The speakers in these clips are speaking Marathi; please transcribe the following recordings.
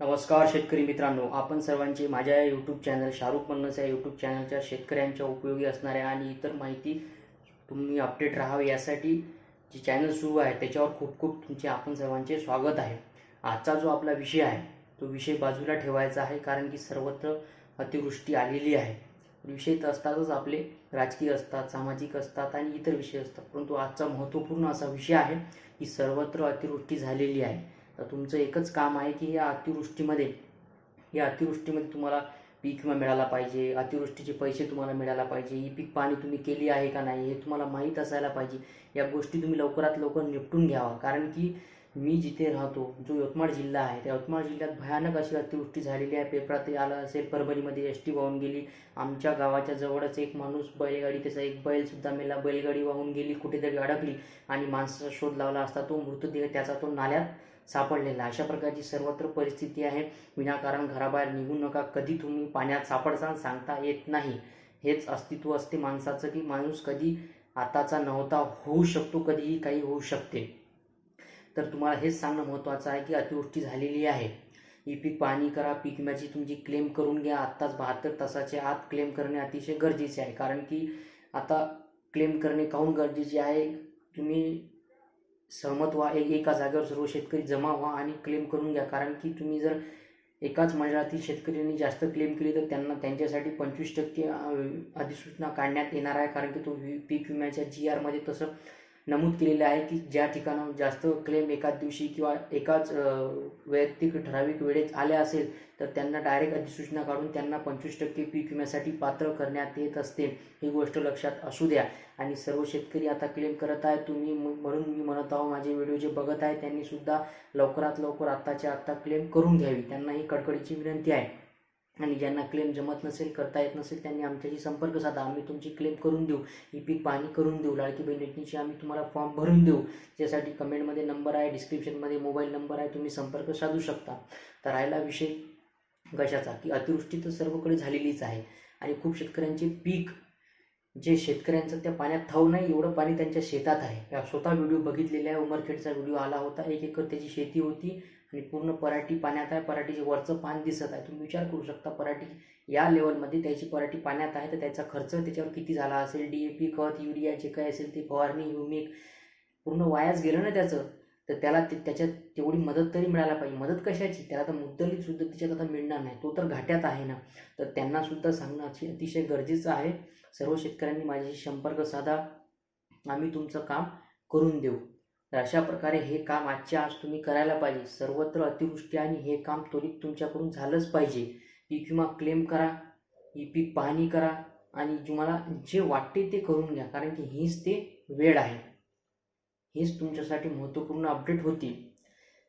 नमस्कार शेतकरी मित्रांनो. आपण सर्वांचे माझ्या यूट्यूब चॅनल शाहरुख मन्नस या यूट्यूब चॅनलच्या शेतकऱ्यांच्या उपयोगी असणाऱ्या आणि इतर माहिती तुम्ही अपडेट राहावे यासाठी जे चॅनल सुरू आहे त्याच्यावर खूप खूप तुमचे आपण सर्वांचे स्वागत आहे. आजचा जो आपला विषय आहे तो विषय बाजूला ठेवायचा आहे कारण की सर्वत्र अतिवृष्टी आलेली आहे. विषय तर असतातच आपले राजकीय असतात सामाजिक असतात आणि इतर विषय असतात परंतु आजचा महत्त्वपूर्ण असा विषय आहे की सर्वत्र अतिवृष्टी झालेली आहे. तर तुमचं एकच काम आहे की या अतिवृष्टीमध्ये या अतिवृष्टीमध्ये तुम्हाला पीक विमा मिळाला पाहिजे अतिवृष्टीचे पैसे तुम्हाला मिळायला पाहिजे ही पीक पाणी तुम्ही केली आहे का नाही हे तुम्हाला माहीत असायला पाहिजे. या गोष्टी तुम्ही लवकरात लवकर निपटून घ्यावा. कारण की मी जिथे राहतो जो यवतमाळ जिल्हा आहे त्या यवतमाळ जिल्ह्यात भयानक अशी अतिवृष्टी झालेली आहे. पेपरातही आलं असेल परभणीमध्ये एस टी वाहून गेली. आमच्या गावाच्या जवळच एक माणूस बैलगाडी त्याचा एक बैलसुद्धा मेला. बैलगाडी वाहून गेली कुठेतरी अडकली आणि माणसाचा शोध लावला असता तो मृतदेह त्याचा तो नाल्यात सापडलेला अशा प्रकारची सर्वत्र परिस्थिती आहे. विनाकारण घराबाहेर निघू नका. कधी तुम्ही पाण्यात सापडसान सांगता येत नाही. हेच अस्तित्व असते माणसाचं की माणूस कधी आताचा नव्हता होऊ शकतो कधीही काही होऊ शकते. तर तुम्हाला हेच सांगणं महत्त्वाचं आहे की अतिवृष्टी झालेली आहे. ही पीक पाहणी करा. पीक विम्याची तुमची क्लेम करून घ्या. आत्ताच बहात्तर तासाच्या आत क्लेम करणे अतिशय गरजेचे आहे. कारण की आता क्लेम करणे काहून गरजेचे आहे? तुम्ही सहमत व्हा एक एका जागेवर सर्व शेतकरी जमा व्हा आणि क्लेम करून घ्या. कारण की तुम्ही जर एकाच मंडळातील शेतकऱ्यांनी जास्त क्लेम केली तर त्यांना त्यांच्यासाठी पंचवीस टक्के अधिसूचना काढण्यात येणार आहे. कारण की तो वि- पीक विम्याच्या जी आरमध्ये तसं नमूद केलेलं आहे की ज्या ठिकाणाहून जास्त क्लेम एकाच दिवशी किंवा एकाच वैयक्तिक ठराविक वेळेत आल्या असेल तर त्यांना डायरेक्ट अधिसूचना काढून त्यांना पंचवीस टक्के पीक विम्यासाठी पात्र करण्यात येत असते. ही गोष्ट लक्षात असू द्या. आणि सर्व शेतकरी आता क्लेम करत आहे तुम्ही म्हणून मी म्हणत आहो माझे व्हिडिओ जे बघत आहे त्यांनी सुद्धा लवकरात लवकर आत्ताच्या आत्ता क्लेम करून घ्यावी. त्यांना ही कडकडीची विनंती आहे. आणि ज्यांना क्लेम जमत नसेल करता येत नसेल त्यांनी आमच्याशी संपर्क साधा. आम्ही तुमची क्लेम करून देऊ. ही पीक पाहणी करून देऊ. लाडकी बहीण योजनेची आम्ही तुम्हाला फॉर्म भरून देऊ. त्यासाठी कमेंटमध्ये नंबर आहे डिस्क्रिप्शनमध्ये मोबाईल नंबर आहे. तुम्ही संपर्क साधू शकता. तर राहिला विषय कशाचा? की अतिवृष्टी तर सर्वकडे झालेलीच आहे. आणि खूप शेतकऱ्यांचे पीक जे शेतकऱ्यांचं त्या पाण्यात थाव नाही एवढं पाणी त्यांच्या शेतात आहे. स्वतः व्हिडिओ बघितलेला आहे उमरखेडचा व्हिडिओ आला होता. एक एकर त्याची शेती होती आणि पूर्ण पराठी पाण्यात आहे. पराठीचे वरचं पान दिसत आहे. तुम्ही विचार करू शकता पराठी या लेवलमध्ये त्याची पराठी पाण्यात आहे. तर त्याचा खर्च त्याच्यावर किती झाला असेल? डी ए पी खत युरिया जे काय असेल ते फवारणी ह्युमिक पूर्ण वायाच गेलं ना त्याचं. तर त्याला ते त्याच्यात तेवढी मदत तरी मिळायला पाहिजे. मदत कशाची? त्याला तर मुद्दलीत सुद्धा त्याच्यात आता मिळणार नाही. तो तर घाट्यात आहे ना. तर त्यांना सुद्धा सांगणं अति- अतिशय गरजेचं आहे. सर्व शेतकऱ्यांनी माझ्याशी संपर्क साधा. आम्ही तुमचं काम करून देऊ. तर अशा प्रकारे हे काम आजच्या आज तुम्ही करायला पाहिजे. सर्वत्र अतिवृष्टी आणि हे काम त्वरित तुमच्याकडून झालंच पाहिजे. पीक विमा क्लेम करा. ही पीक पाहणी करा. आणि तुम्हाला जे वाटते ते करून घ्या. कारण की हीच ते वेळ आहे. हेच तुमच्यासाठी महत्त्वपूर्ण अपडेट होती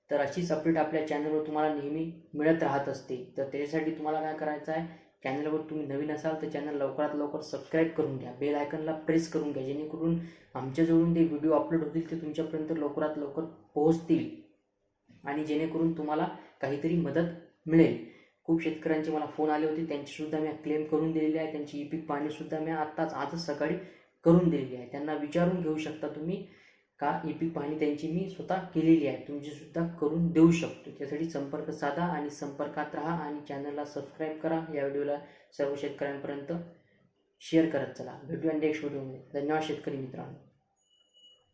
तर अशीच अपडेट आपल्या चॅनलवर तुम्हाला नेहमी मिळत राहत असते. तर त्याच्यासाठी तुम्हाला काय करायचं आहे? चॅनलवर तुम्ही नवीन असाल तर चॅनल लवकरात लवकर सबस्क्राईब करून घ्या. बेल आयकनला प्रेस करून घ्या. जेणेकरून आमच्याजवळून ते व्हिडिओ अपलोड होतील ते तुमच्यापर्यंत लवकरात लवकर पोहोचतील. आणि जेणेकरून तुम्हाला काहीतरी मदत मिळेल. खूप शेतकऱ्यांचे मला फोन आले होते. त्यांचीसुद्धा मी क्लेम करून दिलेली आहे. त्यांची ई पीक पाहणीसुद्धा मी आत्ताच आजच सकाळी करून दिलेली आहे. त्यांना विचारून घेऊ शकता तुम्ही. का ई पी पाहणी त्यांची मी स्वतः केलेली आहे. तुमची सुद्धा करून देऊ शकतो. त्यासाठी संपर्क साधा आणि संपर्कात राहा आणि चॅनलला सबस्क्राईब करा. या व्हिडिओला सर्व शेतकऱ्यांपर्यंत शेअर करत चला. भेटूया नेक्स्ट व्हिडिओमध्ये धन्यवाद शेतकरी मित्रांनो.